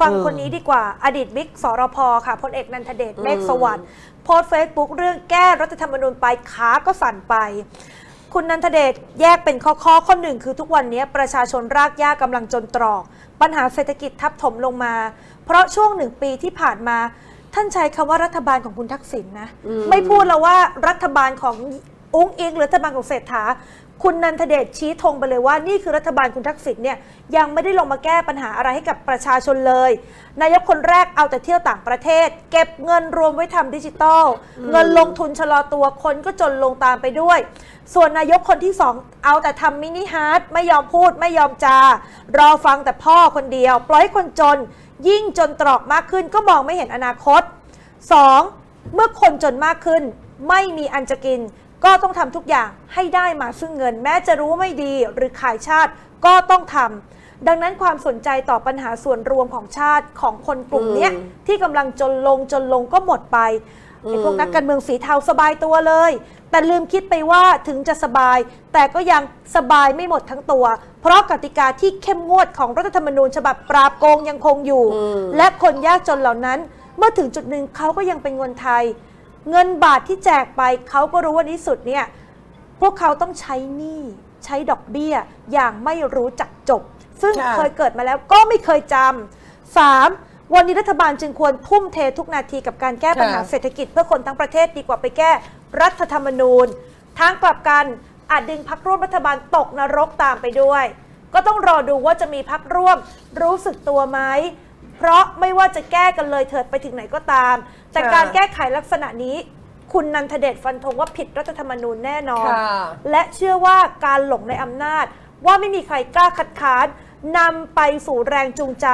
ฟังเออคนนี้ดีกว่าอดีตบิ๊กสรพค่ะพลเอกนันทเดชเมฆสวัสดิ์โพสต์เฟซบุ๊กเรื่องแก้รัฐธรรมนูญไปขาก็สั่นไป คุณนันทเดชแยกเป็นข้อข้อข้อหนึ่งคือทุกวันนี้ประชาชนรากหญ้ากำลังจนตรอก ปัญหาเศรษฐกิจทับถมลงมา เพราะช่วงหนึ่งปีที่ผ่านมาท่านใช้คำว่ารัฐบาลของคุณทักษิณนะอืมไม่พูดแล้วว่ารัฐบาลของ อุ้งอิงหรือรัฐบาลของเศรษฐา คุณนันทเดชชี้ธงไปเลยว่านี่คือรัฐบาลคุณทักษิณเนี่ยยังไม่ได้ลงมาแก้ปัญหาอะไรให้กับประชาชนเลย นายกคนแรกเอาแต่เที่ยวต่างประเทศ เก็บเงินรวมไว้ทำดิจิตอลเงินลงทุนชะลอตัวคนก็จนลงตามไปด้วย ส่วนนายกคนที่สองเอาแต่ทำมินิฮาร์ดไม่ยอมพูดไม่ยอมจา รอฟังแต่พ่อคนเดียว ปล่อยให้คนจน ยิ่งจนตรอกมากขึ้นก็มองไม่เห็นอนาคต 2. เมื่อคนจนมากขึ้น ไม่มีอันจะกิน ก็ต้องทำทุกอย่างให้ได้มาซึ่งเงิน แม้จะรู้ว่าไม่ดีหรือขายชาติก็ต้องทำดังนั้นความสนใจต่อปัญหาส่วนรวมของชาติของคนกลุ่มเนี้ยอืมที่กำลังจนลงจนลงก็หมดไปไอ้พวกนักการเมืองสีเทาสบายตัวเลย แต่ลืมคิดไปว่าถึงจะสบาย แต่ก็ยังสบายไม่หมดทั้งตัว เพราะกติกาที่เข้มงวดของรัฐธรรมนูญฉบับปราบโกงยังคงอยู่อืมและคนยากจนเหล่านั้น เมื่อถึงจุดหนึ่งเขาก็ยังเป็นเงินไทย เงินบาทที่แจกไปเขาก็รู้ว่าในที่สุดเนี่ยพวกเขาต้องใช้หนี้ใช้ดอกเบี้ยอย่างไม่รู้จักจบ ซึ่งค่ะ เคยเกิดมาแล้วก็ไม่เคยจำสามวันนี้รัฐบาลจึงควรทุ่มเททุกนาทีกับการแก้ปัญหาค่ะเศรษฐกิจเพื่อคนทั้งประเทศดีกว่าไปแก้รัฐธรรมนูญ ทางกลับกันอาจดึงพักร่วมรัฐบาลตกนรกตามไปด้วย ก็ต้องรอดูว่าจะมีพักร่วมรู้สึกตัวไหม เพราะไม่ว่าจะแก้กันเลยเถิดไปถึงไหนก็ตาม แต่ค่ะการแก้ไขลักษณะนี้คุณนันทเดชฟันธงว่าผิดรัฐธรรมนูญแน่นอนค่ะและเชื่อว่าการหลงในอำนาจ ว่าไม่มีใครกล้าคัดค้านนำไปสู่แรงจูงใจ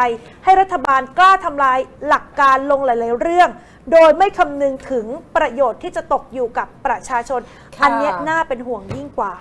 ให้รัฐบาลกล้าทำลายหลักการลงหลาย ๆ เรื่อง โดยไม่คำนึงถึงประโยชน์ที่จะตกอยู่กับประชาชนค่ะอันเนี้ยน่าเป็นห่วงยิ่งกว่า